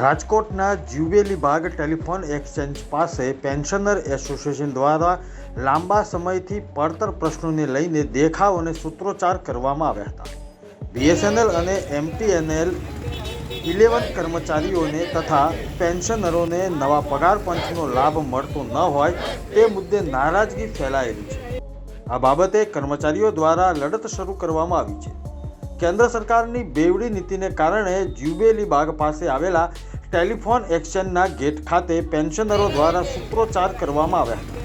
રાજકોટના જ્યુબેલી બાગ telephone exchange પાસે પેન્શનર એસોસિએશન દ્વારા લાંબા સમયથી પડતર પ્રશ્નોને લઈને દેખાવ અને સૂત્રોચ્ચાર કરવામાં આવ્યા હતા. બીએસએનએલ અને એમટીએનએલ ઇલેવન કર્મચારીઓને તથા પેન્શનરોને નવા પગાર પંચનો લાભ મળતો ન હોય તે મુદ્દે નારાજગી ફેલાયેલી છે. આ બાબતે કર્મચારીઓ દ્વારા લડત શરૂ કરવામાં આવી છે. કેન્દ્ર સરકારની બેવડી નીતિને કારણે જ્યુબેલી બાગ પાસે આવેલા ટેલિફોન એક્સચેન્જના ગેટ ખાતે પેન્શનરો દ્વારા સૂત્રોચ્ચાર કરવામાં આવ્યા હતા.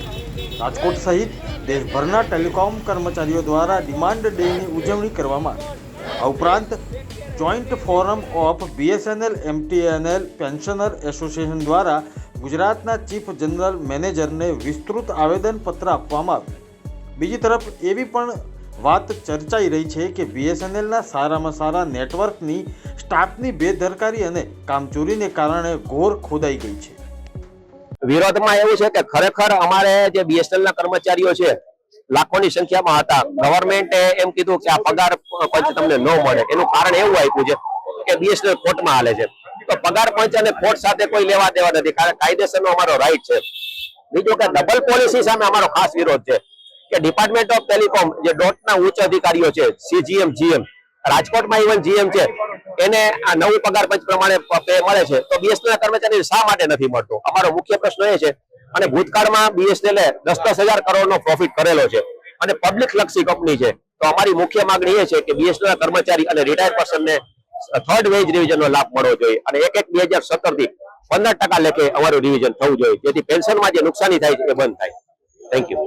રાજકોટ સહિત દેશભરના ટેલિકોમ કર્મચારીઓ દ્વારા ડિમાન્ડ ડેની ઉજવણી કરવામાં આવી. આ ઉપરાંત joint forum of BSNL, MTNL pensioner association દ્વારા ગુજરાતના ચીફ જનરલ મેનેજરને વિસ્તૃત આવેદનપત્ર આપવામાં આવ્યું. બીજી તરફ એવી પણ વાત ચર્ચાઈ રહી છે કે બીએસએનએલના સારામાં સારા નેટવર્કની સ્ટાફની બેદરકારી અને કામચોરીને કારણે ઘોર ખોદાઈ ગઈ છે. વિરોધમાં એવું છે કે ખરેખર અમારે જે બીએસએનએલ ના કર્મચારીઓ છે, લાખોની સંખ્યામાં હતા. ગવર્મેન્ટે એમ કીધું કે આ પગાર પંચ તમને ન મળે. એનું કારણ એવું આપ્યું છે કે બીએસએનએલ કોર્ટમાં હાલે છે. તો પગાર પંચ અને કોર્ટ સાથે કોઈ લેવા દેવા નથી. કારણ કાયદેસરનો અમારો રાઈટ છે. બીજું કે ડબલ પોલિસી સામે અમારો ખાસ વિરોધ છે કે ડિપાર્ટમેન્ટ ઓફ ટેલિકોમ જે ડોટના ઉચ્ચ અધિકારીઓ છે સીજીએમ જીએમ રાજકોટમાં ઇવન જીએમ છે એને આ નવું પગાર પંચ પ્રમાણે પે મળે છે, તો બીએસએનએલ કર્મચારી શા માટે નથી મળતો? અમારો મુખ્ય પ્રશ્ન એ છે, અને ભૂતકાળમાં બીએસએનએલ દસ દસ હજાર કરોડનો પ્રોફિટ કરેલો છે. અને પબ્લિક લક્ષી કંપની છે. તો અમારી મુખ્ય માંગણી એ છે કે બીએસએનએલ કર્મચારી અને રિટાયર પર્સનને થર્ડ વેજ રિવિઝનનો લાભ મળવો જોઈએ. અને એક એક બે હજાર સત્તરથી પંદર ટકા લેખે અમારું રિવિઝન થવું જોઈએ. જેથી પેન્શનમાં જે નુકસાની થાય છે એ બંધ થાય. Thank you